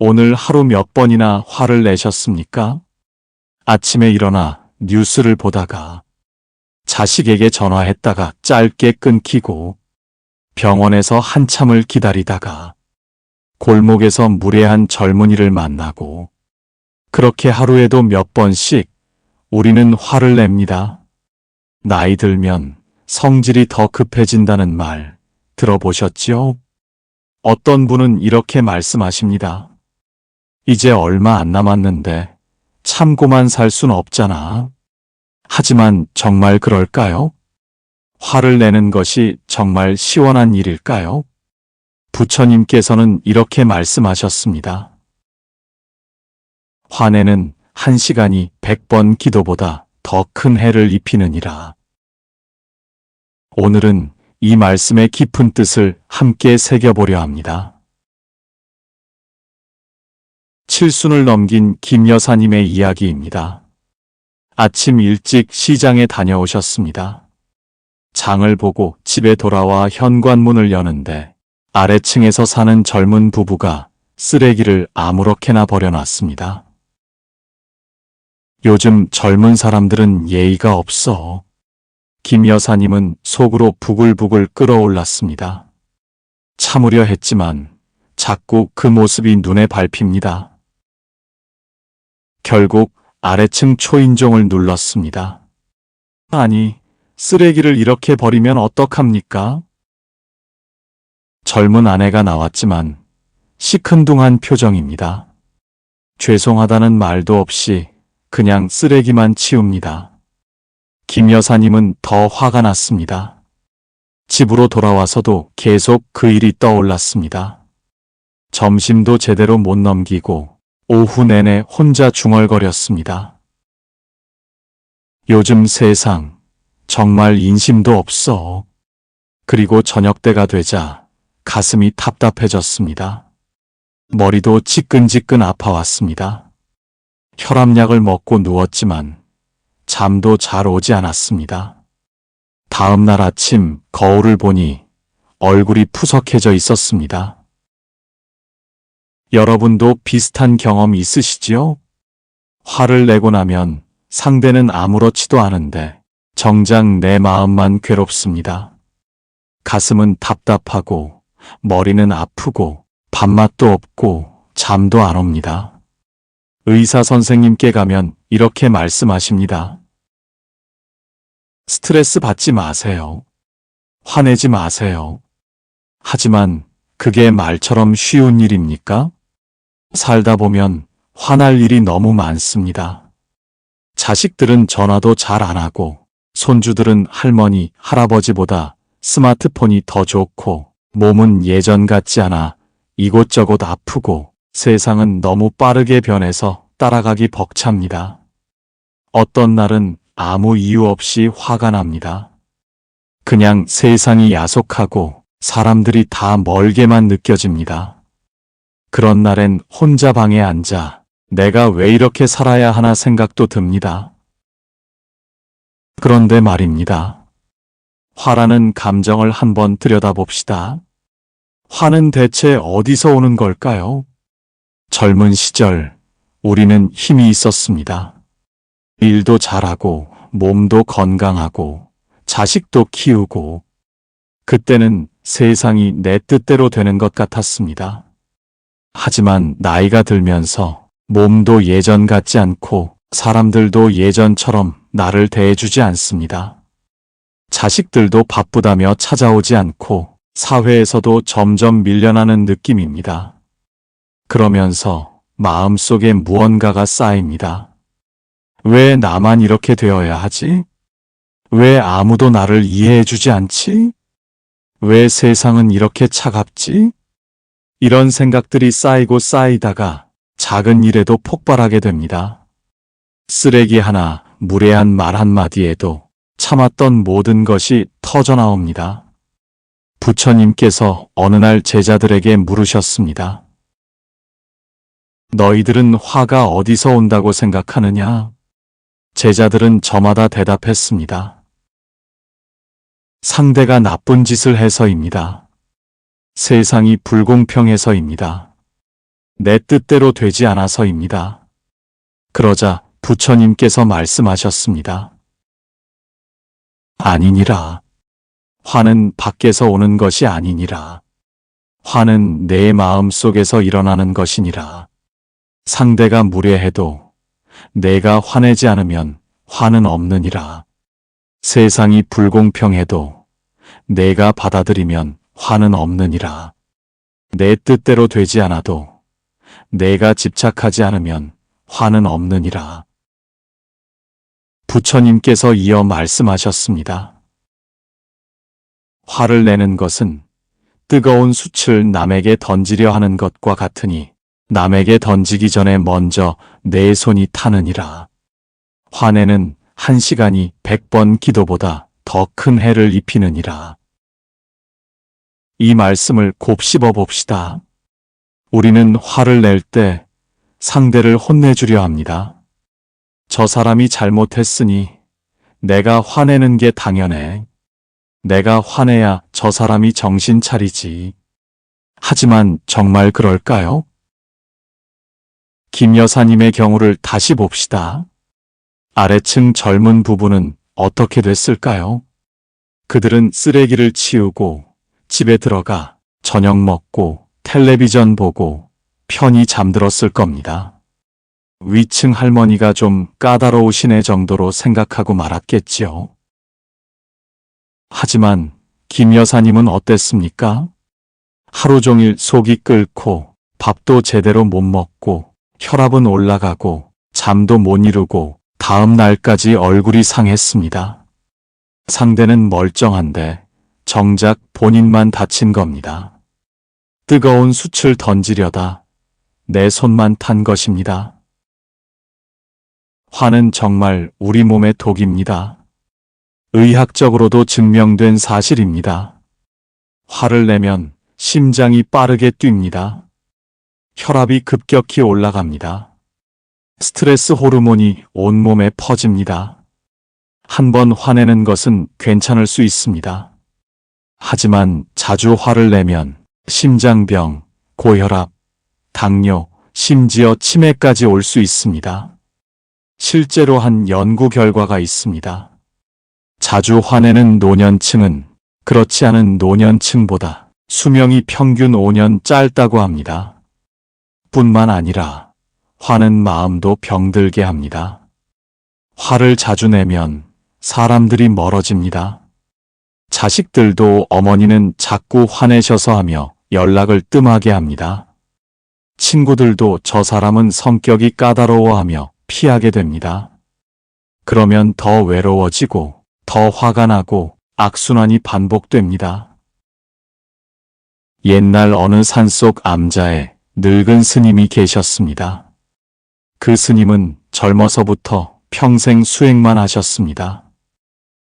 오늘 하루 몇 번이나 화를 내셨습니까? 아침에 일어나 뉴스를 보다가 자식에게 전화했다가 짧게 끊기고 병원에서 한참을 기다리다가 골목에서 무례한 젊은이를 만나고 그렇게 하루에도 몇 번씩 우리는 화를 냅니다. 나이 들면 성질이 더 급해진다는 말 들어보셨지요? 어떤 분은 이렇게 말씀하십니다. 이제 얼마 안 남았는데 참고만 살 순 없잖아. 하지만 정말 그럴까요? 화를 내는 것이 정말 시원한 일일까요? 부처님께서는 이렇게 말씀하셨습니다. 화내는 한 시간이 백번 기도보다 더 큰 해를 입히느니라. 오늘은 이 말씀의 깊은 뜻을 함께 새겨보려 합니다. 칠순을 넘긴 김 여사님의 이야기입니다. 아침 일찍 시장에 다녀오셨습니다. 장을 보고 집에 돌아와 현관문을 여는데 아래층에서 사는 젊은 부부가 쓰레기를 아무렇게나 버려놨습니다. 요즘 젊은 사람들은 예의가 없어. 김 여사님은 속으로 부글부글 끓어올랐습니다. 참으려 했지만 자꾸 그 모습이 눈에 밟힙니다. 결국 아래층 초인종을 눌렀습니다. 아니, 쓰레기를 이렇게 버리면 어떡합니까? 젊은 아내가 나왔지만 시큰둥한 표정입니다. 죄송하다는 말도 없이 그냥 쓰레기만 치웁니다. 김 여사님은 더 화가 났습니다. 집으로 돌아와서도 계속 그 일이 떠올랐습니다. 점심도 제대로 못 넘기고 오후 내내 혼자 중얼거렸습니다. 요즘 세상 정말 인심도 없어. 그리고 저녁 때가 되자 가슴이 답답해졌습니다. 머리도 지끈지끈 아파왔습니다. 혈압약을 먹고 누웠지만 잠도 잘 오지 않았습니다. 다음 날 아침 거울을 보니 얼굴이 푸석해져 있었습니다. 여러분도 비슷한 경험 있으시지요? 화를 내고 나면 상대는 아무렇지도 않은데 정작 내 마음만 괴롭습니다. 가슴은 답답하고 머리는 아프고 밥맛도 없고 잠도 안 옵니다. 의사 선생님께 가면 이렇게 말씀하십니다. 스트레스 받지 마세요. 화내지 마세요. 하지만 그게 말처럼 쉬운 일입니까? 살다 보면 화날 일이 너무 많습니다. 자식들은 전화도 잘 안 하고, 손주들은 할머니, 할아버지보다 스마트폰이 더 좋고, 몸은 예전 같지 않아 이곳저곳 아프고, 세상은 너무 빠르게 변해서 따라가기 벅찹니다. 어떤 날은 아무 이유 없이 화가 납니다. 그냥 세상이 야속하고 사람들이 다 멀게만 느껴집니다. 그런 날엔 혼자 방에 앉아 내가 왜 이렇게 살아야 하나 생각도 듭니다. 그런데 말입니다. 화라는 감정을 한번 들여다봅시다. 화는 대체 어디서 오는 걸까요? 젊은 시절 우리는 힘이 있었습니다. 일도 잘하고 몸도 건강하고 자식도 키우고 그때는 세상이 내 뜻대로 되는 것 같았습니다. 하지만 나이가 들면서 몸도 예전 같지 않고 사람들도 예전처럼 나를 대해주지 않습니다. 자식들도 바쁘다며 찾아오지 않고 사회에서도 점점 밀려나는 느낌입니다. 그러면서 마음속에 무언가가 쌓입니다. 왜 나만 이렇게 되어야 하지? 왜 아무도 나를 이해해주지 않지? 왜 세상은 이렇게 차갑지? 이런 생각들이 쌓이고 쌓이다가 작은 일에도 폭발하게 됩니다. 쓰레기 하나, 무례한 말 한마디에도 참았던 모든 것이 터져나옵니다. 부처님께서 어느 날 제자들에게 물으셨습니다. 너희들은 화가 어디서 온다고 생각하느냐? 제자들은 저마다 대답했습니다. 상대가 나쁜 짓을 해서입니다. 세상이 불공평해서입니다. 내 뜻대로 되지 않아서입니다. 그러자 부처님께서 말씀하셨습니다. 아니니라. 화는 밖에서 오는 것이 아니니라. 화는 내 마음 속에서 일어나는 것이니라. 상대가 무례해도 내가 화내지 않으면 화는 없느니라. 세상이 불공평해도 내가 받아들이면 화는 없느니라. 내 뜻대로 되지 않아도 내가 집착하지 않으면 화는 없느니라. 부처님께서 이어 말씀하셨습니다. 화를 내는 것은 뜨거운 숯을 남에게 던지려 하는 것과 같으니 남에게 던지기 전에 먼저 내 손이 타느니라. 화내는 한 시간이 백번 기도보다 더 큰 해를 입히느니라. 이 말씀을 곱씹어 봅시다. 우리는 화를 낼 때 상대를 혼내주려 합니다. 저 사람이 잘못했으니 내가 화내는 게 당연해. 내가 화내야 저 사람이 정신 차리지. 하지만 정말 그럴까요? 김 여사님의 경우를 다시 봅시다. 아래층 젊은 부부는 어떻게 됐을까요? 그들은 쓰레기를 치우고 집에 들어가 저녁 먹고 텔레비전 보고 편히 잠들었을 겁니다. 위층 할머니가 좀 까다로우시네 정도로 생각하고 말았겠지요. 하지만 김 여사님은 어땠습니까? 하루 종일 속이 끓고 밥도 제대로 못 먹고 혈압은 올라가고 잠도 못 이루고 다음 날까지 얼굴이 상했습니다. 상대는 멀쩡한데 정작 본인만 다친 겁니다. 뜨거운 숯을 던지려다 내 손만 탄 것입니다. 화는 정말 우리 몸의 독입니다. 의학적으로도 증명된 사실입니다. 화를 내면 심장이 빠르게 뜁니다. 혈압이 급격히 올라갑니다. 스트레스 호르몬이 온몸에 퍼집니다. 한번 화내는 것은 괜찮을 수 있습니다. 하지만 자주 화를 내면 심장병, 고혈압, 당뇨, 심지어 치매까지 올 수 있습니다. 실제로 한 연구 결과가 있습니다. 자주 화내는 노년층은 그렇지 않은 노년층보다 수명이 평균 5년 짧다고 합니다. 뿐만 아니라 화는 마음도 병들게 합니다. 화를 자주 내면 사람들이 멀어집니다. 자식들도 어머니는 자꾸 화내셔서 하며 연락을 뜸하게 합니다. 친구들도 저 사람은 성격이 까다로워하며 피하게 됩니다. 그러면 더 외로워지고 더 화가 나고 악순환이 반복됩니다. 옛날 어느 산속 암자에 늙은 스님이 계셨습니다. 그 스님은 젊어서부터 평생 수행만 하셨습니다.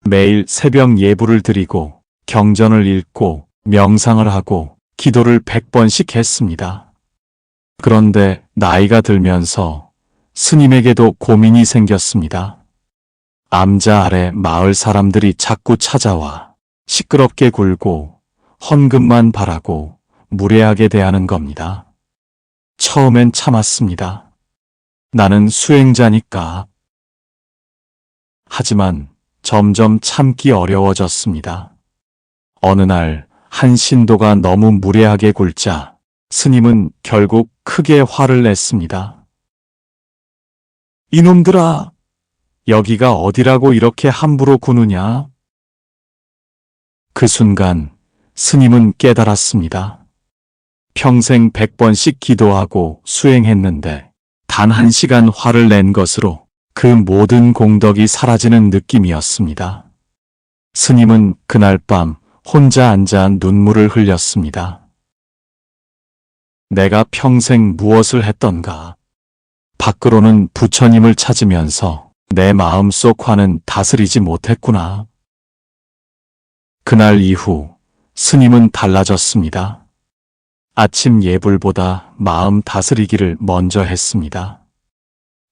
매일 새벽 예불을 드리고 경전을 읽고 명상을 하고 기도를 100번씩 했습니다. 그런데 나이가 들면서 스님에게도 고민이 생겼습니다. 암자 아래 마을 사람들이 자꾸 찾아와 시끄럽게 굴고 헌금만 바라고 무례하게 대하는 겁니다. 처음엔 참았습니다. 나는 수행자니까. 하지만 점점 참기 어려워졌습니다. 어느 날 한 신도가 너무 무례하게 굴자 스님은 결국 크게 화를 냈습니다. 이놈들아, 여기가 어디라고 이렇게 함부로 구느냐? 그 순간 스님은 깨달았습니다. 평생 백번씩 기도하고 수행했는데 단 한 시간 화를 낸 것으로 그 모든 공덕이 사라지는 느낌이었습니다. 스님은 그날 밤 혼자 앉아 눈물을 흘렸습니다. 내가 평생 무엇을 했던가. 밖으로는 부처님을 찾으면서 내 마음속 화는 다스리지 못했구나. 그날 이후 스님은 달라졌습니다. 아침 예불보다 마음 다스리기를 먼저 했습니다.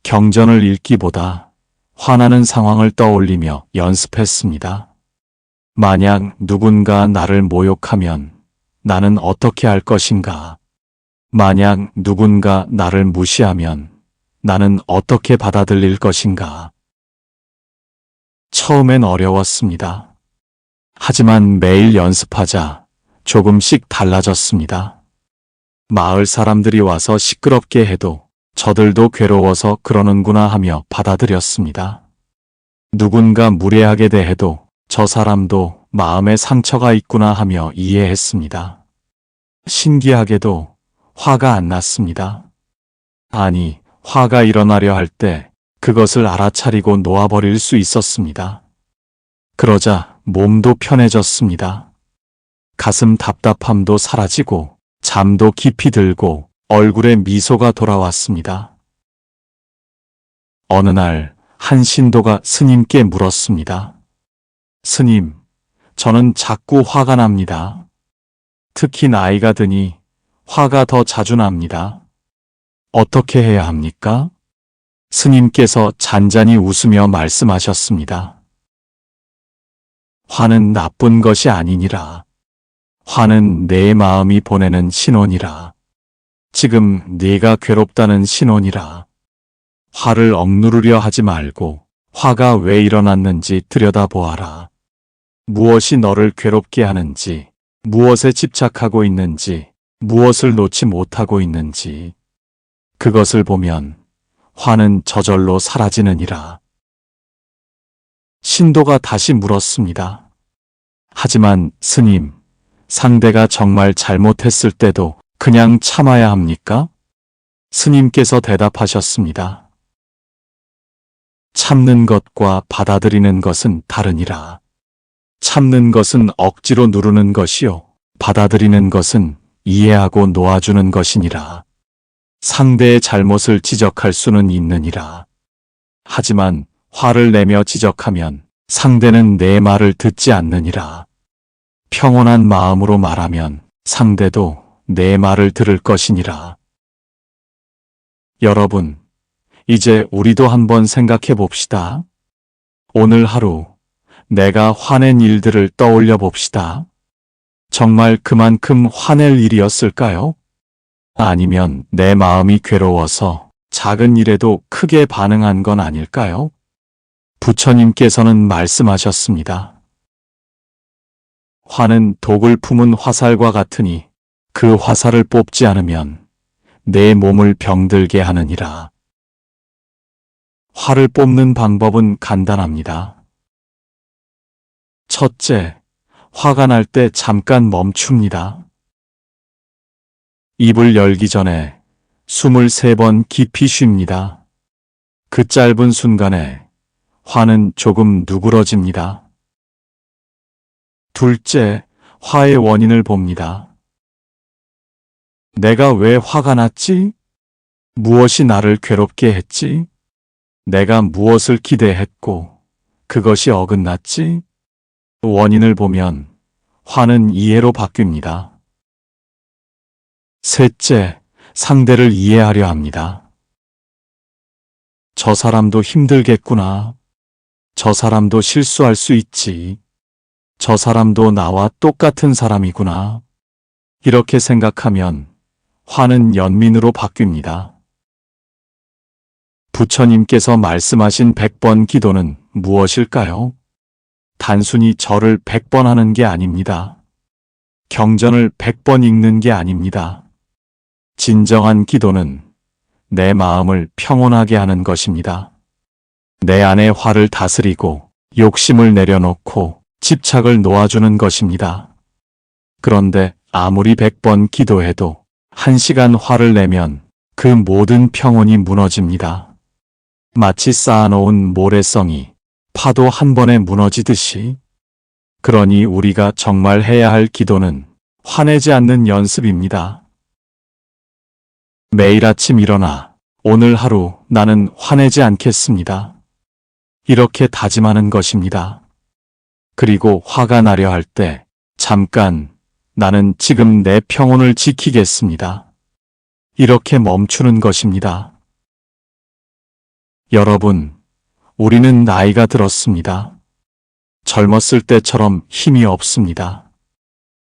경전을 읽기보다 화나는 상황을 떠올리며 연습했습니다. 만약 누군가 나를 모욕하면 나는 어떻게 할 것인가? 만약 누군가 나를 무시하면 나는 어떻게 받아들일 것인가? 처음엔 어려웠습니다. 하지만 매일 연습하자 조금씩 달라졌습니다. 마을 사람들이 와서 시끄럽게 해도 저들도 괴로워서 그러는구나 하며 받아들였습니다. 누군가 무례하게 대해도 저 사람도 마음에 상처가 있구나 하며 이해했습니다. 신기하게도 화가 안 났습니다. 아니, 화가 일어나려 할 때 그것을 알아차리고 놓아버릴 수 있었습니다. 그러자 몸도 편해졌습니다. 가슴 답답함도 사라지고 잠도 깊이 들고 얼굴에 미소가 돌아왔습니다. 어느 날 한 신도가 스님께 물었습니다. 스님, 저는 자꾸 화가 납니다. 특히 나이가 드니 화가 더 자주 납니다. 어떻게 해야 합니까? 스님께서 잔잔히 웃으며 말씀하셨습니다. 화는 나쁜 것이 아니니라. 화는 내 마음이 보내는 신호니라. 지금 네가 괴롭다는 신호니라. 화를 억누르려 하지 말고 화가 왜 일어났는지 들여다보아라. 무엇이 너를 괴롭게 하는지, 무엇에 집착하고 있는지, 무엇을 놓지 못하고 있는지. 그것을 보면 화는 저절로 사라지느니라. 신도가 다시 물었습니다. 하지만 스님, 상대가 정말 잘못했을 때도 그냥 참아야 합니까? 스님께서 대답하셨습니다. 참는 것과 받아들이는 것은 다르니라. 참는 것은 억지로 누르는 것이요. 받아들이는 것은 이해하고 놓아주는 것이니라. 상대의 잘못을 지적할 수는 있느니라. 하지만 화를 내며 지적하면 상대는 내 말을 듣지 않느니라. 평온한 마음으로 말하면 상대도 내 말을 들을 것이니라. 여러분, 이제 우리도 한번 생각해 봅시다. 오늘 하루 내가 화낸 일들을 떠올려 봅시다. 정말 그만큼 화낼 일이었을까요? 아니면 내 마음이 괴로워서 작은 일에도 크게 반응한 건 아닐까요? 부처님께서는 말씀하셨습니다. 화는 독을 품은 화살과 같으니 그 화살을 뽑지 않으면 내 몸을 병들게 하느니라. 화를 뽑는 방법은 간단합니다. 첫째, 화가 날 때 잠깐 멈춥니다. 입을 열기 전에 숨을 세번 깊이 쉽니다. 그 짧은 순간에 화는 조금 누그러집니다. 둘째, 화의 원인을 봅니다. 내가 왜 화가 났지? 무엇이 나를 괴롭게 했지? 내가 무엇을 기대했고 그것이 어긋났지? 원인을 보면 화는 이해로 바뀝니다. 셋째, 상대를 이해하려 합니다. 저 사람도 힘들겠구나. 저 사람도 실수할 수 있지. 저 사람도 나와 똑같은 사람이구나. 이렇게 생각하면 화는 연민으로 바뀝니다. 부처님께서 말씀하신 100번 기도는 무엇일까요? 단순히 절을 100번 하는 게 아닙니다. 경전을 100번 읽는 게 아닙니다. 진정한 기도는 내 마음을 평온하게 하는 것입니다. 내 안의 화를 다스리고 욕심을 내려놓고 집착을 놓아주는 것입니다. 그런데 아무리 100번 기도해도 한 시간 화를 내면 그 모든 평온이 무너집니다. 마치 쌓아놓은 모래성이 파도 한 번에 무너지듯이. 그러니 우리가 정말 해야 할 기도는 화내지 않는 연습입니다. 매일 아침 일어나 오늘 하루 나는 화내지 않겠습니다. 이렇게 다짐하는 것입니다. 그리고 화가 나려 할 때 잠깐 나는 지금 내 평온을 지키겠습니다. 이렇게 멈추는 것입니다. 여러분, 우리는 나이가 들었습니다. 젊었을 때처럼 힘이 없습니다.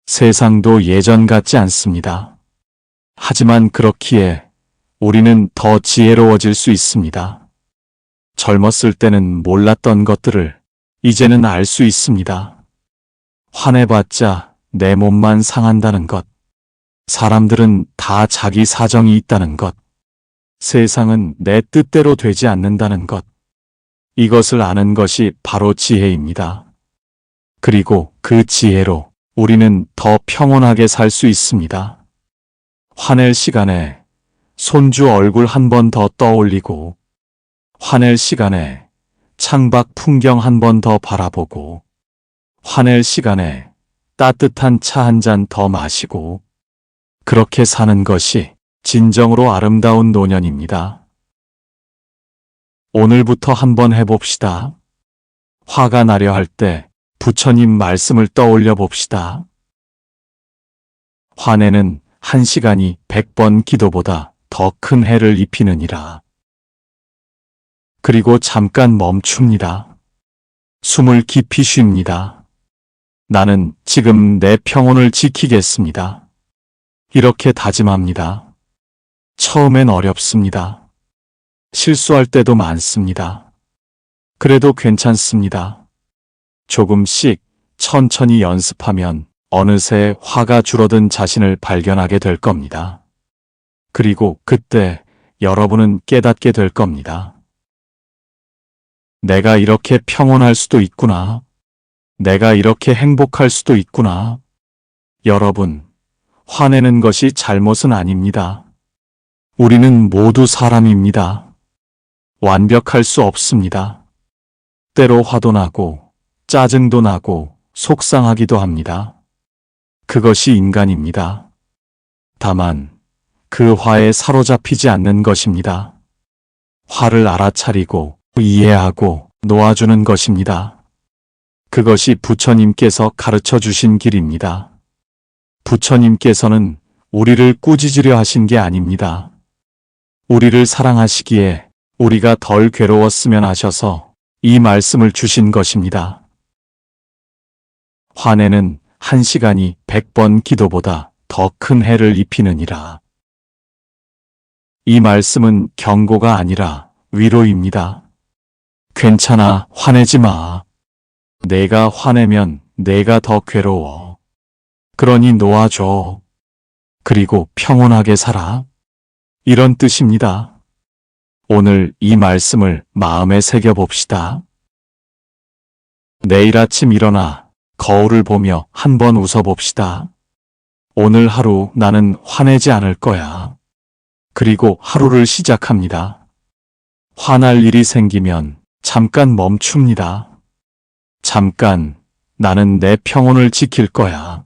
세상도 예전 같지 않습니다. 하지만 그렇기에 우리는 더 지혜로워질 수 있습니다. 젊었을 때는 몰랐던 것들을 이제는 알 수 있습니다. 화내봤자 내 몸만 상한다는 것. 사람들은 다 자기 사정이 있다는 것. 세상은 내 뜻대로 되지 않는다는 것. 이것을 아는 것이 바로 지혜입니다. 그리고 그 지혜로 우리는 더 평온하게 살 수 있습니다. 화낼 시간에 손주 얼굴 한 번 더 떠올리고, 화낼 시간에 창밖 풍경 한 번 더 바라보고, 화낼 시간에 따뜻한 차 한 잔 더 마시고, 그렇게 사는 것이 진정으로 아름다운 노년입니다. 오늘부터 한번 해봅시다. 화가 나려 할 때 부처님 말씀을 떠올려 봅시다. 화내는 한 시간이 백번 기도보다 더 큰 해를 입히느니라. 그리고 잠깐 멈춥니다. 숨을 깊이 쉽니다. 나는 지금 내 평온을 지키겠습니다. 이렇게 다짐합니다. 처음엔 어렵습니다. 실수할 때도 많습니다. 그래도 괜찮습니다. 조금씩 천천히 연습하면 어느새 화가 줄어든 자신을 발견하게 될 겁니다. 그리고 그때 여러분은 깨닫게 될 겁니다. 내가 이렇게 평온할 수도 있구나. 내가 이렇게 행복할 수도 있구나. 여러분, 화내는 것이 잘못은 아닙니다. 우리는 모두 사람입니다. 완벽할 수 없습니다. 때로 화도 나고, 짜증도 나고, 속상하기도 합니다. 그것이 인간입니다. 다만, 그 화에 사로잡히지 않는 것입니다. 화를 알아차리고, 이해하고, 놓아주는 것입니다. 그것이 부처님께서 가르쳐 주신 길입니다. 부처님께서는 우리를 꾸짖으려 하신 게 아닙니다. 우리를 사랑하시기에 우리가 덜 괴로웠으면 하셔서 이 말씀을 주신 것입니다. 화내는 한 시간이 백 번 기도보다 더 큰 해를 입히느니라. 이 말씀은 경고가 아니라 위로입니다. 괜찮아, 화내지 마. 내가 화내면 내가 더 괴로워. 그러니 놓아줘. 그리고 평온하게 살아. 이런 뜻입니다. 오늘 이 말씀을 마음에 새겨봅시다. 내일 아침 일어나 거울을 보며 한번 웃어봅시다. 오늘 하루 나는 화내지 않을 거야. 그리고 하루를 시작합니다. 화날 일이 생기면 잠깐 멈춥니다. 잠깐 나는 내 평온을 지킬 거야.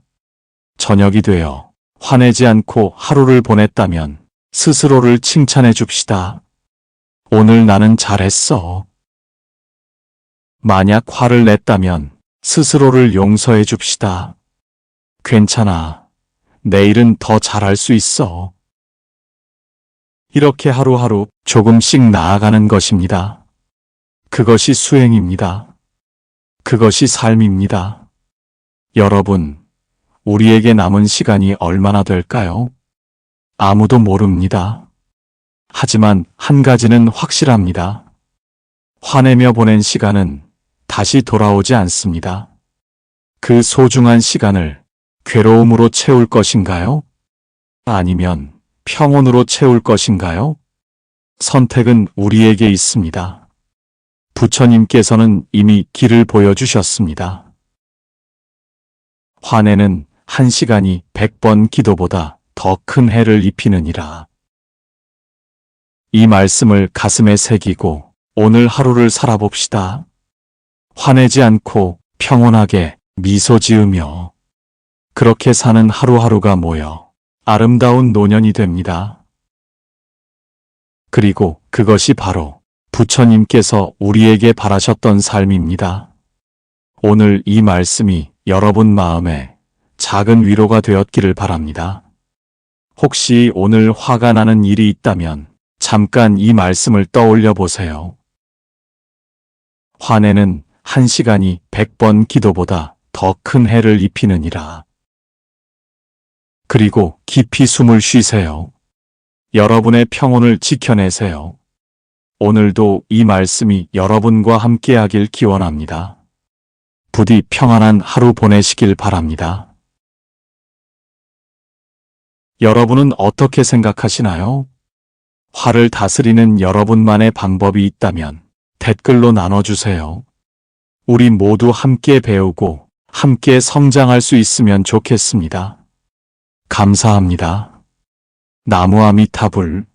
저녁이 되어 화내지 않고 하루를 보냈다면 스스로를 칭찬해 줍시다. 오늘 나는 잘했어. 만약 화를 냈다면 스스로를 용서해 줍시다. 괜찮아. 내일은 더 잘할 수 있어. 이렇게 하루하루 조금씩 나아가는 것입니다. 그것이 수행입니다. 그것이 삶입니다. 여러분, 우리에게 남은 시간이 얼마나 될까요? 아무도 모릅니다. 하지만 한 가지는 확실합니다. 화내며 보낸 시간은 다시 돌아오지 않습니다. 그 소중한 시간을 괴로움으로 채울 것인가요? 아니면 평온으로 채울 것인가요? 선택은 우리에게 있습니다. 부처님께서는 이미 길을 보여주셨습니다. 화내는 한 시간이 백번 기도보다 더 큰 해를 입히느니라. 이 말씀을 가슴에 새기고 오늘 하루를 살아봅시다. 화내지 않고 평온하게 미소 지으며 그렇게 사는 하루하루가 모여 아름다운 노년이 됩니다. 그리고 그것이 바로 부처님께서 우리에게 바라셨던 삶입니다. 오늘 이 말씀이 여러분 마음에 작은 위로가 되었기를 바랍니다. 혹시 오늘 화가 나는 일이 있다면 잠깐 이 말씀을 떠올려 보세요. 화내는 한 시간이 백번 기도보다 더 큰 해를 입히느니라. 그리고 깊이 숨을 쉬세요. 여러분의 평온을 지켜내세요. 오늘도 이 말씀이 여러분과 함께하길 기원합니다. 부디 평안한 하루 보내시길 바랍니다. 여러분은 어떻게 생각하시나요? 화를 다스리는 여러분만의 방법이 있다면 댓글로 나눠주세요. 우리 모두 함께 배우고 함께 성장할 수 있으면 좋겠습니다. 감사합니다. 나무아미타불